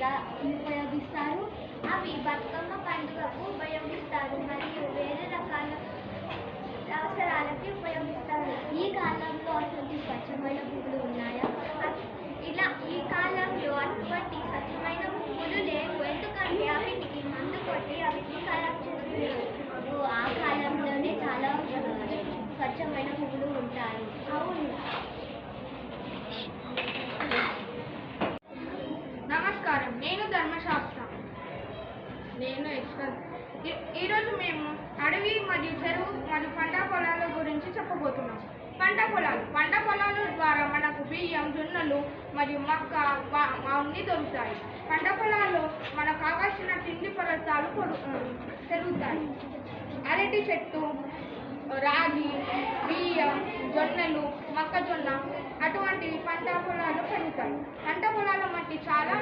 ఉపయోగిస్తారు? అవి బతుకమ్మ పండుగకు ఉపయోగిస్తారు మరియు వేరే రకాల అవసరాలకి ఉపయోగిస్తారు. ఈ కాలంలో అటువంటి స్వచ్ఛమైన పువ్వులు ఉన్నాయా? ఇలా ఈ కాలంలో అటువంటి స్వచ్ఛమైన పువ్వులు లేవు. ఎందుకంటే అవిటికి మందు కొట్టి అవి ఖరాబ్ చేస్తున్నారు. నేను ధర్మశాస్త్రం. నేను యశ్వంత్ ఈ- ఈరోజు మేము అడవి మరియు చెరువు మరియు పంట పొలాల గురించి చెప్పబోతున్నాం. పంట పొలాలు. పంట పొలాల ద్వారా మనకు బియ్యం జొన్నలు మరియు మక్క అన్నీ దొరుకుతాయి. పంట పొలాల్లో మనకు కావాల్సిన తిండి పదార్థాలు పెరుగుతాయి. అరటి చెట్టు రాగి జొన్నలు మొక్కజొన్న అటువంటి పంట పొలాలు పెరుగుతాయి. పంట పొలాల మట్టి చాలా